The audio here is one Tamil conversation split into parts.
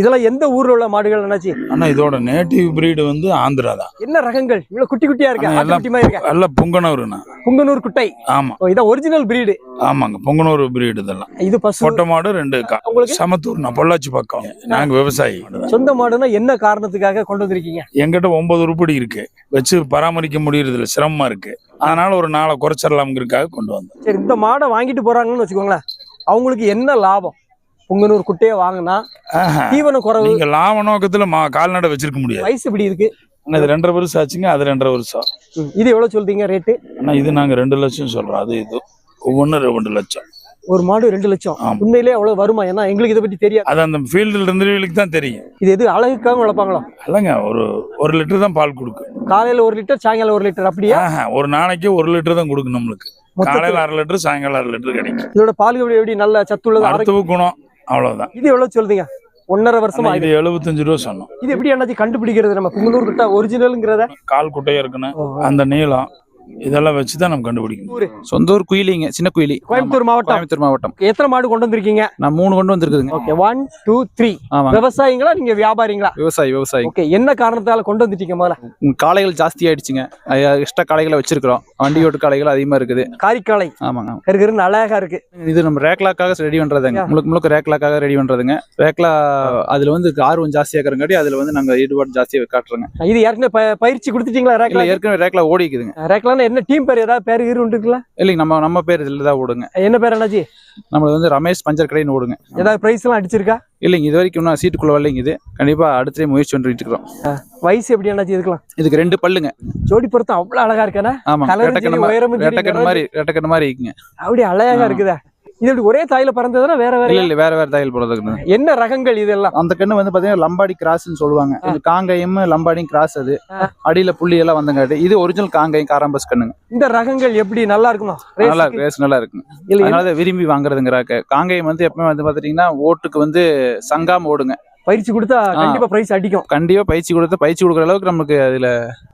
இதெல்லாம் எந்த ஊர்ல உள்ள மாடுகள் என்னாச்சு? ஆனா இதோட நேட்டிவ் பிரீடு வந்து ஆந்திரா தான். என்ன ரகங்கள்? இவ்வளவு குட்டி குட்டியா இருக்கு? மாதிரி இருக்கு? எல்லாம் பொங்கனூருண்ணா. புங்கனூர் குட்டை. ஆமா. இதான் ஒரிஜினல் பிரீடு ஆமாங்க பொங்கனூர் பிரீடு இதெல்லாம். இது பசு. பொட்டை மாடு ரெண்டு உங்களுக்கு? சமத்தூர்ண்ணா பொள்ளாச்சி பக்கம். நாங்க விவசாயி. சொந்த மாடுனா என்ன காரணத்துக்காக கொண்டு வந்திருக்கீங்க? எங்கிட்ட ஒன்பது உருப்படி இருக்கு. வச்சு பராமரிக்க முடியறது இல்ல சிரமமா இருக்கு. அதனால ஒரு நாளை குறைச்சிடலாம்ங்கிறதுக்காக கொண்டு வந்தோம். சரி இந்த மாடை வாங்கிட்டு போறாங்கன்னு வச்சுக்கோங்களேன். அவங்களுக்கு என்ன லாபம்? புங்கனூர் குட்டையை வாங்கினா. தீவன குறைவு நீங்க லாப நோக்கத்துல கால்நடை வச்சிருக்க முடியாது. வயசு இப்படி இருக்கு. இது ரெண்டரை வருஷம் ஆச்சுங்க அது ரெண்டரை வருஷம். இது எவ்வளவு சொல்றீங்க ரேட்டு? ஆனா இது நாங்க ரெண்டு லட்சம் சொல்றோம் அது இது. ஒவ்வொன்றும் ரெண்டு லட்சம். ஒரு மாடு ரெண்டு லட்சம். ஆமா. உண்மையிலேயே அவ்வளவு வருமா? ஏன்னா எங்களுக்கு இதை பத்தி தெரியாது. அது அந்த ஃபீல்டில் இருந்தவங்களுக்கு தான் தெரியும். இது எது அழகுக்காக வளர்ப்பாங்களோ? இல்லைங்க ஒரு ஒரு லிட்டர் தான் பால் கொடுக்கும். காலையில ஒரு லிட்டர் சாயங்காலம் ஒரு லிட்டர் அப்படியா? ஒரு நாளைக்கு ஒரு லிட்டர் தான் கொடுக்கும் நம்மளுக்கு. காலையில அரை லிட்டர் சாயங்காலம் அரை லிட்டர் கிடைக்கும். இதோட பால் எப்படி? நல்ல சத்துள்ளது மருத்துவ குணம். அவ்வளவுதான். இது எவ்வளவு சொல்றீங்க? ஒன்னரை வருஷமா இது. எழுபத்தஞ்சு ரூபா சொன்னோம். இது எப்படி என்னாச்சு கண்டுபிடிக்கிறது நம்ம புங்கனூர் கிட்ட ஒரிஜினல்ங்கிறத கால் குட்டையா இருக்கணும் அந்த நீளம் இதெல்லாம் வச்சு தான் நம்ம கண்டுபிடிக்கணும் சொந்த ஊர் குயிலிங்க சின்ன குயிலி. கோயம்புத்தூர் மாவட்டம். கோயம்புத்தூர் மாவட்டம். எத்தனை மாடு கொண்டு வந்திருக்கீங்க? நான் மூணு கொண்டு வந்திருக்குதுங்க. ஓகே ஒன் டூ த்ரீ விவசாயிங்களா நீங்க வியாபாரிங்களா? விவசாயி விவசாயி. ஓகே என்ன காரணத்தால கொண்டு வந்துட்டீங்க முதல்ல? காளைகள் ஜாஸ்தி ஆயிடுச்சுங்க. எக்ஸ்ட்ரா காளைகளை வச்சிருக்கிறோம். வண்டி ஓட்டு காளைகள் அதிகமா இருக்குது. காரிக்காலை. ஆமாங்க. கருகருன்னு அழகா இருக்கு. இது நம்ம ரேக்லாக்காக ரெடி பண்றதுங்க. முழுக்க முழுக்க ரேக்லாக்காக ரெடி பண்றதுங்க. ரேக்லா அதுல வந்து ஆர்வம் ஜாஸ்தியா இருக்கிறங்காட்டி அதுல வந்து நாங்க ஈடுபாடு ஜாஸ்தியா காட்டுறோங்க. இது ஏற்கனவே பயிற்சி கொடுத்துட்டீங்களா ரேக்லா ஏற்கனவே ரேக்லா ஓடிக்குதுங்க. ரேக்லான்னு என்ன டீம் பேர்? ஏதாவது பேர் இரு இருக்குல்ல இல்லைங்க நம்ம நம்ம பேர் இதுல தான் ஓடுங்க. என்ன பேர் என்னாச்சு நம்மளது வந்து ரமேஷ் பஞ்சர் கடைன்னு ஓடுங்க. ஏதாவது பிரைஸ் எல்லாம் அடிச்சிருக்கா? இல்லைங்க இது வரைக்கும் இன்னும் சீட்டுக்குள்ள வரலைங்க இது. கண்டிப்பா அடுத்த முயற்சி பண்ணிட்டு இருக்கிறோம். வயசு எப்படி என்னாச்சு இதுக்கெல்லாம்? இதுக்கு ரெண்டு பல்லுங்க. ஜோடி பொருத்தம் அவ்வளவு அழகா இருக்கானே ஆமா கலரும் சரி, ரெட்டக்கண்ணு மாதிரி ரெட்டக்கண்ணு மாதிரி இருக்குங்க. அப்படி அழகா. இருக்குதா. இது எப்படி ஒரே தாயில பறந்ததுன்னா வேற வேற இல்ல இல்ல வேற வேற தையல் போடுறதுக்கு என்ன ரகங்கள் இதெல்லாம்? அந்த கண்ணு வந்து பாத்தீங்கன்னா லம்பாடி கிராஸ்னு சொல்லுவாங்க. இது காங்கையும் லம்பாடியும் கிராஸ் அது. அடியில புள்ளி எல்லாம் வந்தங்காட்டி இது ஒரிஜினல் காங்கையும் காராம்பஸ் கண்ணுங்க. இந்த ரகங்கள் எப்படி நல்லா இருக்குமா? நல்லா ரேஸுக்கு? ரேஸ் நல்லா இல்ல அதனால தான் விரும்பி வாங்குறதுங்கிறாக்க காங்கேயம் வந்து எப்பவுமே வந்து பாத்துட்டீங்கன்னா ஓட்டுக்கு வந்து சங்காம ஓடுங்க. பயிற்சி கொடுத்தா கண்டிப்பா பிரைஸ் அடிக்கும். கண்டிப்பா பயிற்சி கொடுத்து பயிற்சி கொடுக்குற அளவுக்கு நமக்கு அதுல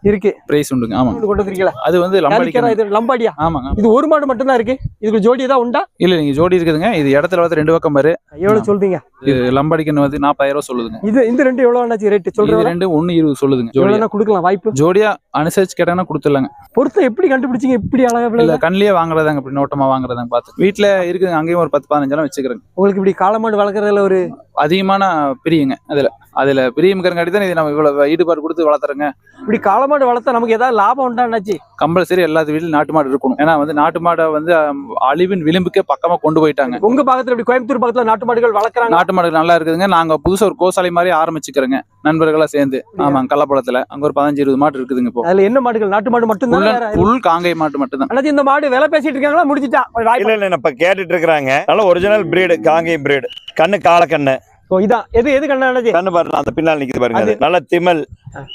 இருக்கு. பிரைஸ் உண்டுங்க. ஆமா. கொண்டு வந்திருக்கீங்களா? அது வந்து லம்பாடி காரிக்கரா கண்ணு. இது லம்பாடியா? ஆமாங்க இது ஒரு மாடு மட்டும் தான் இருக்கு. இதுக்கு ஜோடி ஏதாவது உண்டா? இல்ல நீங்க ஜோடி இருக்குதுங்க. இது இடத்துல வந்து ரெண்டு பக்கம் பாரு. எவ்வளவு. சொல்றீங்க? இது லம்பாடி கண்ணு வந்து நாற்பதாயிரம் ரூபாய் சொல்லுதுங்க. இது இந்த ரெண்டு எவ்வளவு என்னாச்சு ரேட் இது சொல்றேன் ரெண்டு ஒண்ணு இருபது சொல்லுதுங்க. ஜோடியா. கொடுக்கலாம் வாய்ப்பு. ஜோடியா அனுசரிச்சு கேட்டாங்கன்னா கொடுத்துடலாங்க. பொருத்தம் எப்படி கண்டுபிடிச்சீங்க? இப்படி அழகா இல்ல கண்ணிலேயே வாங்குறதாங்க இப்படி நோட்டமா வாங்குறதாங்க பார்த்து. வீட்டுல இருக்குதுங்க அங்கேயும் ஒரு பத்து பதினஞ்செல்லாம் வச்சுக்கிறேங்க. உங்களுக்கு இப்படி காளமாடு வளர்க்கறதுல ஒரு அதிகமான பிரியுங்க. அதுல அதுல பிரியம்ங்கிறங்காட்டி தான் இது நம்ம இவ்வளவு ஈடுபாடு கொடுத்து வளர்த்துறோங்க. இப்படி காளமாடு வளர்த்தா நமக்கு ஏதாவது லாபம் உண்டா என்னாச்சு? கம்பல்சரி எல்லாத்து வீட்லயும் நாட்டு மாடு இருக்கணும். ஏன்னா வந்து நாட்டு மாடை வந்து அழிவின் விளிம்புக்கே பக்கமா கொண்டு போயிட்டாங்க. உங்க பக்கத்துல இப்படி கோயம்புத்தூர் பக்கத்துல நாட்டு மாடுகள் வளர்க்குறாங்க? நாட்டு மாடுகள் நல்லா இருக்குதுங்க. நாங்க புதுசா ஒரு கோசாலை மாதிரி ஆரம்பிச்சுக்கிறோங்க. நண்பர்களா சேர்ந்து. ஆமாங்க கள்ளப்படத்துல அங்க ஒரு பதினஞ்சு இருபது மாடு இருக்குதுங்க இப்போ. அதுல என்ன மாடுகள்? நாட்டு மாடு மட்டும் புல் தான் புல் காங்கை மாட்டு மட்டும்தான். அண்ணாச்சி இந்த மாடு விலை பேசிட்டு இருக்காங்களா? முடிச்சிட்டா இல்ல இல்ல இப்ப கேட்டுட்டு இருக்கிறாங்க. நல்ல ஒரிஜினல் பிரீடு காங்கேயம் பிரீடு கண்ணு கால இதான். எது எது கண்ணா அண்ணாச்சி? கண்ணு பாருங்க அந்த பின்னால் நிக்குது பாருங்க. நல்ல திமல்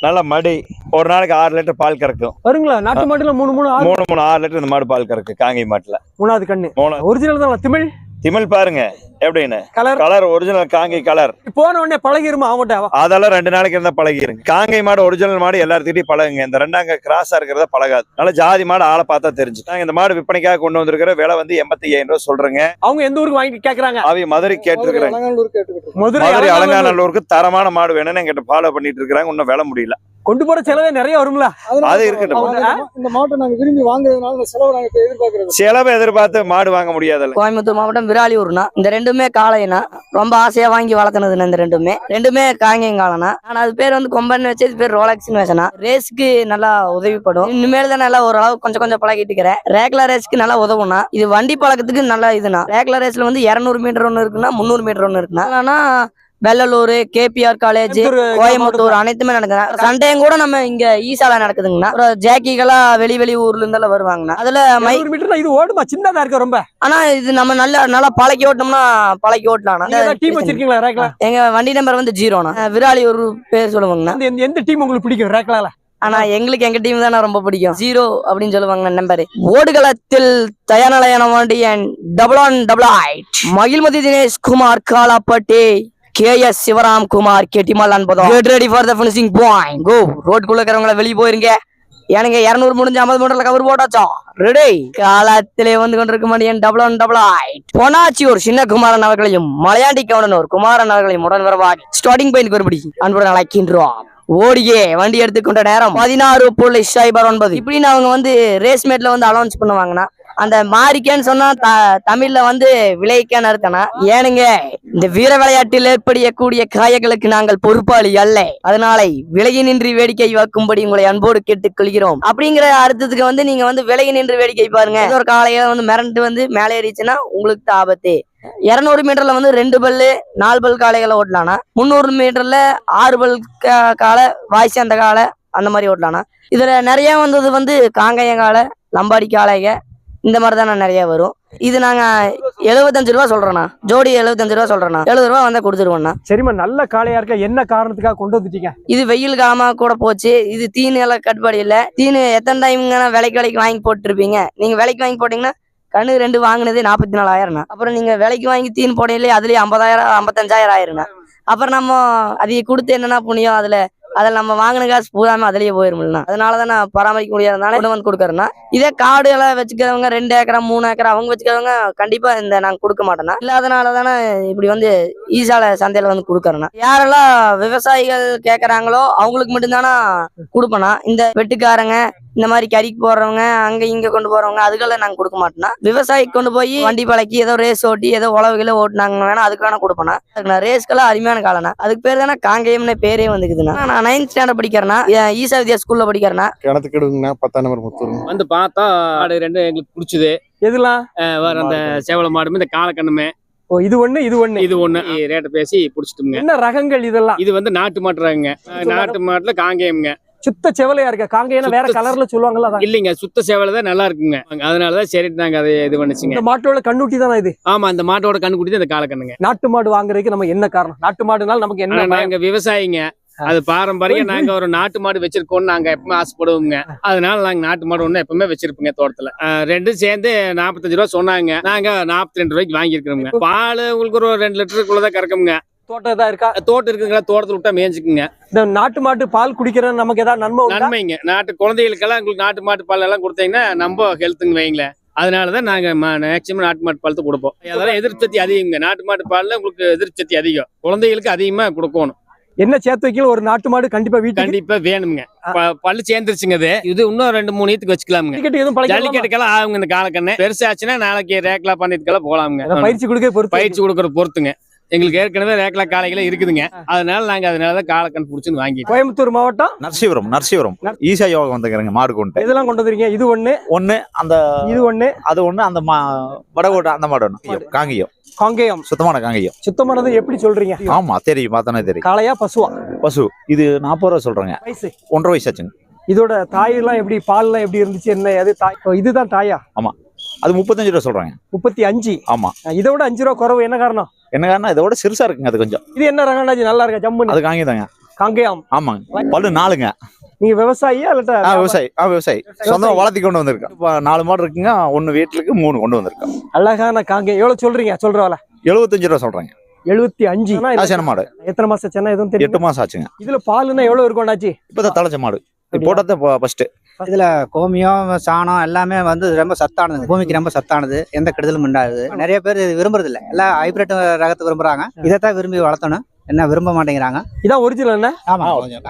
நல்ல மடி. ஒரு நாளைக்கு ஆறு லிட்டர் பால் கறக்கும். வருங்களா? நாட்டு மாடுல மூணு மூணு மூணு மூணு ஆறு லிட்டர் இந்த மாடு பால் கறக்கு. காங்கேயம் மாட்டுல. மூணாவது கண்ணு. ஒரிஜினல் தான்? திமிழ்? திமல் பாருங்க எப்படின்னு? கலர் கலர் ஒரிஜினல் காங்கை கலர் போன உடனே பழகிருமா அவங்ககிட்ட? அதெல்லாம் ரெண்டு நாளைக்கு இருந்தா பழகிருங்க. காங்கை மாடு ஒரிஜினல் மாடு எல்லாத்துக்கிட்டையும் பழகுங்க. இந்த ரெண்டாங்க கிராஸா இருக்கிறத பழகாது. நல்ல ஜாதி மாடு ஆளை பார்த்தா தெரிஞ்சு நாங்க இந்த மாடு விற்பனைக்காக கொண்டு வந்திருக்கிற விலை வந்து எண்பத்தி ஐயாயிரம் ரூபாய் சொல்றேங்க. அவங்க எந்த ஊருக்கு வாங்கி கேக்குறாங்க? அவை மதுரை கேட்டிருக்கிறாங்க. மதுரை மதுரை அலங்காநல்லூர். அலங்காநல்லூருக்கு தரமான மாடு வேணும்னு எங்கிட்ட ஃபாலோ பண்ணிட்டு இருக்காங்க இன்னும் விலை முடியல. கொண்டு போற செலவே நிறைய வரும்ல? அது இருக்கட்டும்? இந்த மாட்டை நாங்க விரும்பி வாங்குறதுனால செலவு நாங்க எதிர்பார்க்கறது. செலவை எதிர்பார்த்து மாடு வாங்க முடியாதுல்ல. கோயம்புத்தூர் மாவட்டம் விராலியூர்னா இந்த ரெண்டுமே காளைனா ரொம்ப ஆசையா வாங்கி வளர்க்கணுதுண்ணா இந்த ரெண்டுமே. ரெண்டுமே காங்கேயம் காளைனா. ஆனா அது பேர் வந்து கொம்பன் வச்சு இது பேர் ரோலக்ஸ்னு வச்சனா ரேஸ்க்கு நல்லா உதவிப்படும். இனிமேல் தான் நல்லா ஓரளவு கொஞ்சம் கொஞ்சம் பழகிட்டு இருக்கிறேன். ரேக்லா ரேஸ்க்கு நல்லா உதவும்னா இது வண்டி பழக்கத்துக்கு நல்லா இதுனா ரேக்லா ரேஸ்ல வந்து இருநூறு மீட்டர் ஒன்று இருக்குன்னா முந்நூறு மீட்டர் ஒன்று இருக்குன்னா ஆனா வெள்ளலூர் கேபிஆர் காலேஜ் கோயம்புத்தூர் அனைத்துமே நடக்குது சண்டையும் கூட நம்ம இங்க ஈசால நடக்குதுங்கண்ணா. ஜாக்கிகளா வெளி வெளி ஊர்ல இருந்தெல்லாம் வருவாங்கண்ணா. அதுல மை 200 மீட்டர்ல இது ஓடுமா? சின்னதா இருக்கு ரொம்ப? ஆனா இது நம்ம நல்லா நல்லா பழக்கி ஓட்டோம்னா பழக்கி ஓட்டலாம் டீம் வச்சிருக்கீங்களா ரேக்ல? எங்க வண்டி நம்பர் வந்து ஜீரோண்ணா விராலி ஒரு பேர் சொல்லுவாங்கண்ணா. எந்த- டீம் உங்களுக்கு பிடிக்கும் ரேக்லால? ஆனா எங்களுக்கு எங்க டீம் தானே ரொம்ப பிடிக்கும். ஜீரோ அப்படின்னு சொல்லுவாங்க நம்பர் ஓடுகளத்தில் தயானலயன வாண்டியன் double on double eight Magizhmathi Dinesh Kumar Kalappatti. K S Sivaram Kumar கெட்டிமல் அன்பதம் get ready for the finishing point go ரோட்குள்ள இருக்கிறவங்கள வெளியே போயிருங்க. எனக்கு இருநூறு முடிஞ்சு ஐம்பது மீட்டர்ல கவர் போட்டாச்சோ? ரெடி காலத்திலே வந்து கொண்டிருக்கும் மணியன் டபுள் ஒன் டபுள் ஆயிட் பொனாச்சி ஒரு சின்ன குமாரன் அவர்களையும் மலையாண்டி கவுடன் ஒரு குமாரன் அவர்களையும் உடன் வரவாடி ஸ்டார்டிங் பாயிண்ட் ஒருபடி அன்புடன் அழைக்கின்றோம். ஓடியே வண்டி எடுத்துக்கொண்ட நேரம் பதினாறு புள்ளி சைபர் ஒன்பது இப்படின்னு அவங்க வந்து ரேஸ் மேட்ல வந்து அலௌன்ஸ் பண்ணுவாங்கன்னா அந்த மாறிக்கேன்னு சொன்னா த- தமிழ்ல வந்து விளைவிக்கன்னு அர்த்தம்னா ஏனுங்க இந்த வீர விளையாட்டில் ஏற்படக்கூடிய காயங்களுக்கு நாங்கள் பொறுப்பாளி அல்ல. அதனாலே விலகி நின்று வேடிக்கை வாக்கும்படி உங்களை அன்போடு கேட்டுக்கொள்கிறோம். அப்படிங்கிற அர்த்தத்துக்கு வந்து நீங்க வந்து விலகி நின்று வேடிக்கை பாருங்க. ஏதோ ஒரு காலையில வந்து மிரண்டு வந்து மேலே ஏறிச்சுன்னா உங்களுக்கு ஆபத்து. இருநூறு மீட்டர்ல வந்து ரெண்டு பல்லு நாலு பல் காளைகளை ஓட்டலானா முந்நூறு மீட்டர்ல ஆறு பல் கா- காளை வாய்ஸ் அந்த காலை அந்த மாதிரி ஓட்டலானா இதுல நிறைய வந்தது வந்து காங்கைய காளை லம்பாடி காளைக இந்த மாதிரி தான் நிறைய வரும். இது நாங்க எழுபத்தஞ்சு ரூபா சொல்றோண்ணா. ஜோடி எழுபத்தஞ்சு ரூபா சொல்றேண்ணா. எழுபது ரூபா வந்தா கொடுத்துருவோண்ணா. சரிம்மா நல்ல காளையா இருக்க என்ன காரணத்துக்காக கொண்டு வந்துட்டீங்க? இது வெயில் காலமா கூட போச்சு. இது தீனு எல்லாம் கட்டுப்பாடு இல்ல. தீனு எத்தனை டைம்ங்க விலைக்கு விலைக்கு வாங்கி போட்டுருப்பீங்க. நீங்க விலைக்கு வாங்கி போட்டீங்கன்னா கண்ணு ரெண்டு வாங்கினது நாற்பத்தி நாலாயிரம்ண்ணா. அப்புறம் நீங்க விலைக்கு வாங்கி தீன் போடையிலே அதுலயே ஐம்பதாயிரம் ஐம்பத்தஞ்சாயிரம் ஆயிருண்ணா அப்புறம் நம்ம அதை கொடுத்து என்னன்னா புண்ணியம் அதுல அதில் நம்ம வாங்கின காசு பூராமே அதுலயே போயிருமில்லண்ணா அதனால தான் நான் பராமரிக்க முடியாதனால கொண்டு வந்து கொடுக்குறேன்னா இதே காடு எல்லாம் வச்சுக்கிறவங்க ரெண்டு ஏக்கரா மூணு ஏக்கரா அவங்க வச்சுக்கிறவங்க கண்டிப்பா இந்த நாங்க கொடுக்க மாட்டோம்னா இல்லாதனால தானே இப்படி வந்து ஈசால சந்தையில வந்து கொடுக்குறேன்னா யாரெல்லாம் விவசாயிகள் கேக்குறாங்களோ அவங்களுக்கு மட்டும்தானா கொடுப்பேனா இந்த வெட்டுக்காரங்க இந்த மாதிரி கறிக்கு போறவங்க அங்க இங்க கொண்டு போறவங்க அதுக்கெல்லாம் நாங்க கொடுக்க மாட்டோம்னா விவசாயிக்கு கொண்டு போய் வண்டி பழக்கி ஏதோ ரேஸ் ஓட்டி ஏதோ உழவுகளை ஓட்டினாங்க வேணா அதுக்கு வேணா கொடுப்பேனா அதுக்கு நான் ரேஸ்க்கெல்லாம் அருமையான காலனா அதுக்கு பேர் தானே காங்கேயம்னு பேரே வந்துக்குதுன்னா நான் நைன்த் ஸ்டாண்டர்ட் படிக்கிறேன்னா ஈசா வித்யா ஸ்கூல்ல படிக்கிறேன்னா கிணத்துக்கு எடுங்கண்ணா பத்தாம் நம்பர் முத்தூருங்க வந்து பார்த்தா மாடு ரெண்டும் எங்களுக்கு பிடிச்சது. எதுலாம்? வேற அந்த சேவல மாடுமே இந்த காலக்கண்ணுமே. ஓ இது ஒண்ணு இது ஒண்ணு. இது ஒண்ணு. ரேட்டை பேசி பிடிச்சிட்டுங்க என்ன ரகங்கள் இதெல்லாம்? இது வந்து நாட்டு மாட்டு ரகங்க நாட்டு மாட்டுல காங்கேயம்ங்க. சுத்த செவலையா இருக்க? காங்கையன வேற கலர்ல சொல்லுவாங்கல்ல அதான். இல்லைங்க சுத்த சேவலை தான் நல்லா இருக்குங்க. அதனாலதான் சரி நாங்க அதை இது பண்ணிச்சுங்க. இந்த மாட்டோட கண்ணுட்டி தானே இது? ஆமா அந்த மாட்டோட கண்ணுக்குட்டி தான் இந்த காலக்கண்ணுங்க. நாட்டு மாடு வாங்குறதுக்கு நம்ம என்ன காரணம்? நாட்டு மாடுனால நமக்கு என்ன? நாங்க விவசாயிங்க. அது பாரம்பரியம் நாங்க ஒரு நாட்டு மாடு வச்சிருக்கோம்னு நாங்க எப்பவுமே ஆசைப்படுவோங்க அதனால நாங்க நாட்டு மாடு ஒண்ணு எப்பவுமே வச்சிருப்போங்க தோட்டத்துல. ரெண்டும் சேர்ந்து நாற்பத்தஞ்சு ரூபா சொன்னாங்க. நாங்க நாற்பத்தி ரெண்டு ரூபாய்க்கு வாங்கியிருக்கிறோங்க பால் உங்களுக்கு ஒரு ரெண்டு லிட்டருக்குள்ளதான் கறக்குங்க தோட்டம் இருக்கா? தோட்டம் இருக்குங்களா தோட்டத்துல விட்டா மேய்ஞ்சுக்குங்க. இந்த நாட்டு மாட்டு பால் குடிக்கிறது நமக்கு ஏதாவது நன்மை நன்மைங்க. நாட்டு குழந்தைகளுக்கெல்லாம் உங்களுக்கு நாட்டு மாட்டு பால் எல்லாம் கொடுத்தீங்கன்னா நம்ம ஹெல்த்துங்க வைங்களேன். அதனாலதான் நாங்க மேக்சிமம் நாட்டு மாட்டு பால் தான் கொடுப்போம். அதெல்லாம் எதிர்ப்பு சக்தி அதிகங்க நாட்டு மாட்டு பால்ல உங்களுக்கு எதிர்ப்பு சக்தி அதிகம். குழந்தைகளுக்கு அதிகமா கொடுக்கணும். என்ன சேர்த்து வைக்கல ஒரு நாட்டு மாடு கண்டிப்பா வீட்டுக்கு? கண்டிப்பா வேணுங்க பல்லு சேர்ந்துருச்சுங்க அது. இது இன்னும் ரெண்டு மூணு ஈத்துக்கு வச்சுக்கலாமுங்க? ஜல்லிக்கட்டுக்கெல்லாம் ஆகுங்க இந்த காலக்கண்ணு. பெருசாச்சுன்னா நாளைக்கு ரேக்லா பண்ணிட்டுக்கெல்லாம் போலாமுங்க. பயிற்சி கொடுக்க பொறுத்து. பயிற்சி கொடுக்கற பொறுத்துங்க. எங்களுக்கு ஏற்கனவே ரேக்லா காளைகளே இருக்குதுங்க. அதனால நாங்க அதனாலதான் காலக்கண் புடிச்சுன்னு வாங்கிட்டோம். கோயம்புத்தூர் மாவட்டம்? நரசிபுரம் நரசிபுரம். ஈசா யோகம் வந்துக்கிறேங்க மாடு கொண்டு. இதெல்லாம் கொண்டு வந்துருக்கீங்க? இது ஒண்ணு? ஒண்ணு அந்த இது ஒண்ணு? அது ஒண்ணு அந்த மா வடகோட்டை அந்த மாடு ஒண்ணு. காங்கேயம். காங்கேயம். சுத்தமான காங்கேயம். சுத்தமானது எப்படி சொல்றீங்க? ஆமா தெரியும் பார்த்தோன்னே தெரியும். காளையா பசுவா? பசு இது நாற்பது ரூபா சொல்றேங்க. வயசு? ஒன்றரை வயசு ஆச்சுங்க. இதோட தாய் எல்லாம் எப்படி பால் எல்லாம் எப்படி இருந்துச்சு என்ன அது தாய் இதுதான் தாயா? அது முப்பத்தஞ்சு ரூபா சொல்றாங்க. முப்பத்தி அஞ்சு? ஆமா. இதை விட அஞ்சு ரூபா குறவு என்ன காரணம்? என்ன காரணம்? இதோட சிறுசா இருக்குங்க அது கொஞ்சம். இது என்ன ரகம்னாச்சு நல்லா இருக்கா? ஜம்முன்னு? அது காங்கேயம் தாங்க காங்கேயம். ஆமாங்க. பல்லு நாலுங்க. நீங்க விவசாயியா இல்லட்டா? விவசாயி. ஆ விவசாயி. சொந்தமா வளர்த்தி கொண்டு வந்திருக்கோம் இப்போ நாலு மாடு இருக்குங்க ஒன்னு வீட்டுக்கு மூணு கொண்டு வந்திருக்கோம் அழகான காங்கேயம். எவ்வளவு சொல்றீங்க? சொல்றவல எழுபத்தஞ்சு ரூபா சொல்றாங்க. எழுபத்தி அஞ்சு. ஆசியான மாடு. எத்தனை மாசம் சென்னை எதுவும் எட்டு மாசம் ஆச்சுங்க. இதுல பாலுன்னா எவ்வளவு இருக்கும்டாச்சு இப்பதான் தலைச்ச மாடு. போட்டதான் ஃபர்ஸ்ட் இதுல கோமியம் சாணம் எல்லாமே வந்து ரொம்ப சத்தானது. பூமிக்கு ரொம்ப சத்தானது. எந்த கெடுதலும் உண்டாது நிறைய பேர் இது விரும்புறது இல்ல எல்லாம் ஹைபிரிட் ரகத்தை விரும்புறாங்க. இதைத்தான் விரும்பி வளர்த்தணும். என்ன விரும்ப மாட்டேங்கிறாங்க. இதான் ஒரிஜினல் ஆமா.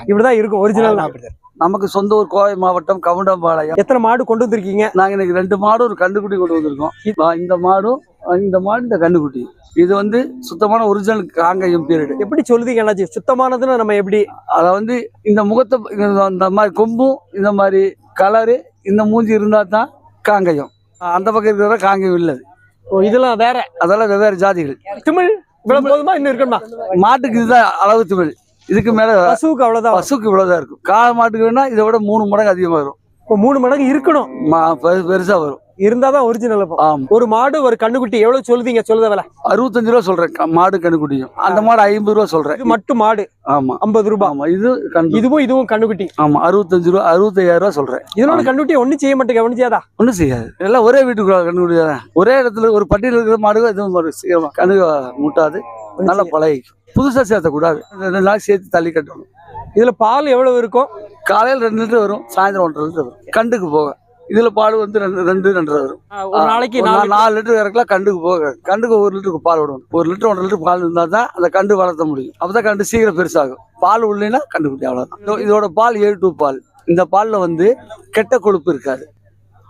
இப்படிதான் இருக்கும். ஒரிஜினல் அப்படிதான். நமக்கு சொந்த ஊர் கோவை மாவட்டம் கவுண்டம்பாளையம். எத்தனை மாடு கொண்டு வந்திருக்கீங்க? நாங்க இன்னைக்கு ரெண்டு மாடும் ஒரு கண்டுக்குட்டி கொண்டு வந்திருக்கோம். இந்த மாடும் இந்த மாடு இந்த கண்டுக்குட்டி இது வந்து சுத்தமான ஒரிஜினல் காங்கயம் பீரியட் எப்படி சொல்லுதீங்க அண்ணாச்சி? சுத்தமானதுன்னா நம்ம எப்படி? அதை வந்து இந்த முகத்தை இந்த மாதிரி கொம்பும் இந்த மாதிரி கலரு இந்த மூஞ்சி இருந்தா தான் காங்கயம். அந்த பக்கம் இருக்கிற காங்கயம் இல்லை ஓ, இதெல்லாம் வேற. அதெல்லாம் வெவ்வேறு ஜாதிகள். திமிழ்? இவ்வளவு போதுமா? இன்னும் இருக்கணுமா? மாட்டுக்கு இதுதான் அளவு தமிழ். இதுக்கு மேல பசுவுக்கு அவ்வளவுதான். பசுக்கு இவ்வளவுதான் இருக்கும். காளை மாட்டுக்கு வேணா இதை விட மூணு மடங்கு அதிகமா வரும். இப்போ மூணு மடங்கு இருக்கணும். பெருசா வரும். இருந்தாதான் ஒரிஜினல் இப்போ ஆமா. ஒரு மாடு ஒரு கண்ணுக்குட்டி எவ்வளவு சொல்லுதீங்க சொல்லுத விலை. அறுபத்தஞ்சு ரூபா சொல்றேன். மாடு கண்ணுக்குட்டியும். அந்த மாடு ஐம்பது ரூபா சொல்றேன். இது மட்டும் மாடு. ஆமா. ஐம்பது ரூபாய் ஆமா இது இதுவும் இதுவும் கண்ணுக்குட்டி. ஆமா அறுபத்தஞ்சு ரூபா அறுபத்தையாயிரம் ரூபா சொல்றேன். இதனோட ஆமா. கண்ணுக்குட்டி ஒண்ணும் செய்ய மாட்டேங்க ஒண்ணு ஒண்ணும் செய்யாது. எல்லாம் ஒரே வீட்டுக்குள்ள கண்டுபிடி ஒரே இடத்துல ஒரு பட்டியல் இருக்கிற மாடு எதுவும் கண்ணு முட்டாது. நல்லா பழகிக்கும். புதுசா சேர்த்தக்கூடாது. ரெண்டு நாள் சேர்த்து தள்ளி கட்டணும். இதுல பால் எவ்வளவு இருக்கும்? காலையில் ரெண்டு லிட்டர் வரும் சாயந்தரம் ஒன்றரை லிட்டர் வரும். கண்டுக்கு போக இதுல பால் வந்து ரெண்டு ரெண்டு ரெண்டரை வரும். ஒரு நாளைக்கு நாலு லிட்டர் இறக்கலாம் கண்டுக்கு போக கண்டுக்கு ஒரு லிட்டருக்கு பால் விடணும் ஒரு லிட்டர் ஒன்றரை லிட்டர் பால் இருந்தால் தான் அந்த கண்டு வளர்த்த முடியும். அப்பதான் கண்டு சீக்கிரம் பெருசாகும். பால் உள்ளேன்னா கண்டுக்குட்டி அவ்வளோதான் இதோ- இதோட பால் ஏழு டூ பால். இந்த பாலில் வந்து கெட்ட கொழுப்பு இருக்காது.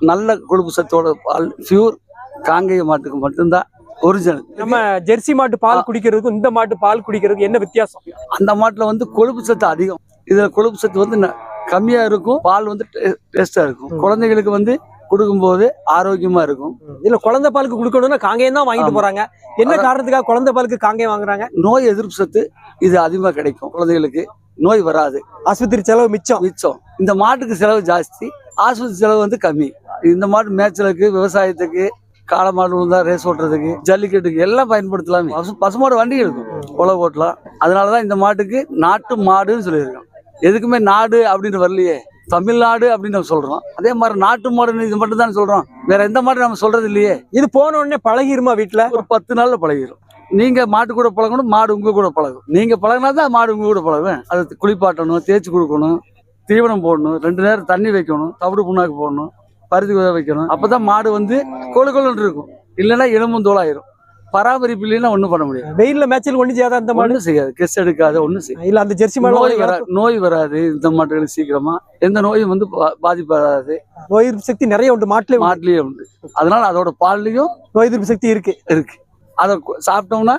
நல்ல கொழுப்பு சத்தோட பால் பியூர் காங்கேய மாட்டுக்கு மட்டும்தான் ஒரிஜினல் நம்ம ஜெர்சி மாட்டு பால் குடிக்கிறதுக்கும் இந்த மாட்டு பால் குடிக்கிறதுக்கும் என்ன வித்தியாசம்? அந்த மாட்டுல வந்து கொழுப்பு சத்து அதிகம். இதுல கொழுப்பு சத்து வந்து ந- கம்மியா இருக்கும் பால் வந்து டேஸ்டா இருக்கும். குழந்தைகளுக்கு வந்து கொடுக்கும்போது ஆரோக்கியமா இருக்கும். இதுல குழந்தை பாலுக்கு கொடுக்கணும்னா காங்கேயம் தான் வாங்கிட்டு. போறாங்க. என்ன. காரணத்துக்காக குழந்தை பாலுக்கு காங்கேயம் வாங்குறாங்க? நோய் எதிர்ப்பு சத்து இது அதிகமா கிடைக்கும். குழந்தைகளுக்கு நோய் வராது. ஆஸ்பத்திரி செலவு மிச்சம். மிச்சம். இந்த மாட்டுக்கு செலவு ஜாஸ்தி. ஆஸ்பத்திரி செலவு வந்து கம்மி. இந்த மாட்டு மேய்ச்சலுக்கு விவசாயத்துக்கு காளை மாடு விழுந்தா ரேஸ் ஓட்டுறதுக்கு ஜல்லிக்கட்டுக்கு எல்லாம் பயன்படுத்தலாமே. பசு பசுமாடு வண்டி இருக்கும். உழவு ஓட்டலாம் அதனாலதான் இந்த மாட்டுக்கு நாட்டு மாடுன்னு சொல்லியிருக்கோம் எதுக்குமே நாடு அப்படின்னு வரலையே. தமிழ்நாடு அப்படின்னு நம்ம சொல்றோம். அதே மாதிரி நாட்டு மாடுன்னு இது மட்டும் தான் சொல்றோம். வேற எந்த மாடு நம்ம சொல்றது இல்லையே. இது போன உடனே பழகிருமா வீட்டுல ஒரு பத்து நாள்ல பழகிடும் நீங்க மாட்டு கூட பழகணும் மாடு உங்க கூட பழகும். நீங்க பழகினா தான் மாடு உங்க கூட பழகும். அது குளிப்பாட்டணும் தேய்ச்சி கொடுக்கணும் தீவனம் போடணும் ரெண்டு நேரம் தண்ணி வைக்கணும் தவிடு புண்ணாக்கு போடணும் பருத்தி வைக்கணும். அப்பதான் மாடு வந்து கொழு கொழுன்னு இருக்கும். இல்லைன்னா எலும்பும் தோலாயிரும். பராமரிப்பு இல்லைன்னா ஒண்ணும் பண்ண முடியாது. வெயில்ல மேய்ச்சல் ஒண்ணு செய்யாத அந்த ஒண்ணும் செய்யாது. கெஸ் எடுக்காது ஒண்ணும் செய்யாது. இல்ல அந்த ஜெர்சி நோய் மாடு வரா நோய் வராது இந்த மாட்டுகளுக்கு சீக்கிரமா. எந்த நோயும் வந்து பாதிப்பு வராது நோய் எதிர்ப்பு சக்தி நிறைய உண்டு மாட்டுல மாட்டுலயே உண்டு. அதனால அதோட பால்லையும் நோய் எதிர்ப்பு சக்தி இருக்கு. இருக்கு. அதை சாப்பிட்டோம்னா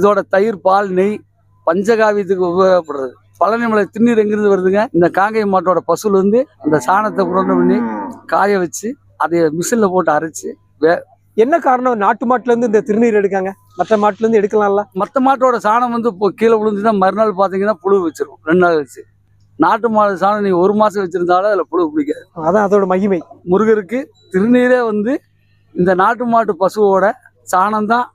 இதோட தயிர் பால் நெய் பஞ்சகாவியத்துக்கு உபயோகப்படுறது. பழனிமலை திருநீர் எங்கிருந்து வருதுங்க? இந்த காங்கேய மாட்டோட பசுல இருந்து அந்த சாணத்தை புரண்டு பண்ணி காய வச்சு அதை மிஷின்ல போட்டு அரைச்சு என்ன காரணம்? நாட்டு மாட்டுல இருந்து இந்த திருநீர் எடுக்காங்க? மற்ற மாட்டுல இருந்து எடுக்கலாம்ல? மற்ற மாட்டோட சாணம் வந்து இப்போ கீழே விழுந்துன்னா மறுநாள் பார்த்தீங்கன்னா புழு வச்சிரும் ரெண்டு நாள் வச்சு நாட்டு மாடு சாணம் நீங்க ஒரு மாசம் வச்சிருந்தாலும் அதுல புழு பிடிக்காது. அதான் அதோட மகிமை. முருகருக்கு திருநீரே வந்து இந்த நாட்டு மாட்டு பசுவோட சாணம் தான்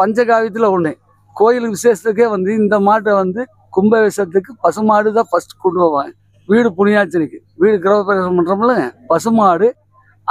பஞ்சகாவியத்தில் ஒன்று கோயில் விசேஷத்துக்கே வந்து இந்த மாட்டை வந்து கும்பாபிஷேகத்துக்கு பசுமாடு தான் ஃபர்ஸ்ட் கொண்டு போவாங்க வீடு புனியாச்சனைக்கு. வீடு கிரகப்பிரவேசம் பண்ணுறோம்ல பசுமாடு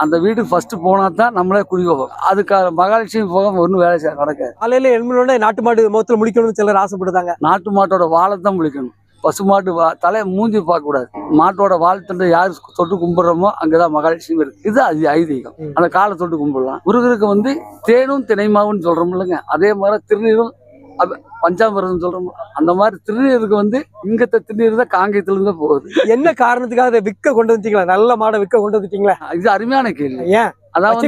அந்த வீட்டுக்கு ஃபர்ஸ்ட் போனா தான் நம்மளே குடி வைப்போம் அதுக்காக மகாலட்சுமி போக ஒன்றும் வேலை செய்ய நடக்காது. காலையில எழுமணும்னா நாட்டு மாடு முகத்துல முடிக்கணும்னு சிலர் ஆசைப்படுதாங்க நாட்டு மாட்டோட வாழை தான் முழிக்கணும் பசுமாட்டு வா தலையை மூஞ்சி பார்க்கக்கூடாது. மாட்டோட வாழ்த்தண்டை யார் தொட்டு கும்பிடுறோமோ அங்கதான் மகாலட்சுமி இருக்கு. இது அது ஐதீகம். அந்த காலை தொட்டு கும்பிடலாம். முருகருக்கு வந்து தேனும் தினைமாவுன்னு சொல்றோம் இல்லைங்க. அதே மாதிரி திருநீரும் பஞ்சாமிரதம் சொல்றோம் அந்த மாதிரி திருநீருக்கு வந்து இங்கத்த திருநீர் தான் காங்கேயத்துல இருந்து தான் போகுது. என்ன காரணத்துக்காக அதை விற்க கொண்டு வந்துட்டீங்களா? நல்ல மாடை விற்க கொண்டு வந்துட்டீங்களா? இது அருமையான கேள்வி. ஏன்? அதாவது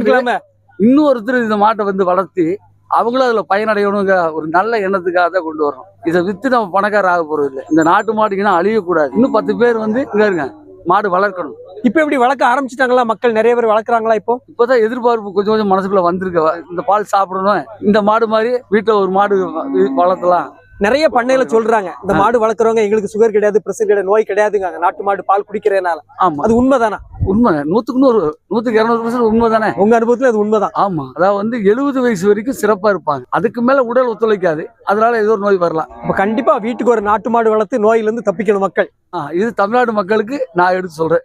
இன்னொருத்தர் இந்த மாட்டை வந்து வளர்த்தி அவங்களும் அதுல பயனடையணுங்க ஒரு நல்ல எண்ணத்துக்காக தான் கொண்டு வரோம் இதை வித்து நம்ம பணக்கார ஆக போறது இல்லை இந்த நாட்டு மாட்டுக்குன்னா அழியக்கூடாது. இன்னும் பத்து பேர் வந்து இங்க இருங்க. மாடு வளர்க்கணும். இப்ப எப்படி வளர்க்க ஆரம்பிச்சிட்டாங்களா? மக்கள் நிறைய பேர் வளர்க்குறாங்களா இப்போ? இப்போதான் எதிர்பார்ப்பு கொஞ்சம் கொஞ்சம் மனசுக்குள்ள வந்திருக்கு. இந்த பால் சாப்பிடணும். இந்த மாடு மாதிரி வீட்டுல ஒரு மாடு வளர்த்தலாம். நிறைய பண்ணையில சொல்றாங்க. இந்த மாடு வளர்க்குறவங்க எங்களுக்கு சுகர் கிடையாது பிரஷர் கிடையாது நோய் கிடையாதுங்க. நாட்டு மாடு பால் குடிக்கிறதுனால. ஆமா. அது உண்மைதானா? உண்மை. நூத்துக்கு நூறு நூத்துக்கு இருநூறு பர்சன்ட் உண்மை தானே உங்க அனுபவத்துல அது உண்மைதான். ஆமா. அதாவது வந்து எழுபது வயசு வரைக்கும் சிறப்பா இருப்பாங்க. அதுக்கு மேல உடல் ஒத்துழைக்காது. அதனால ஏதோ ஒரு நோய் வரலாம். இப்ப கண்டிப்பா வீட்டுக்கு ஒரு நாட்டு மாடு வளர்த்து நோயில இருந்து தப்பிக்கணும் மக்கள். இது தமிழ்நாடு மக்களுக்கு நான் எடுத்து சொல்றேன்.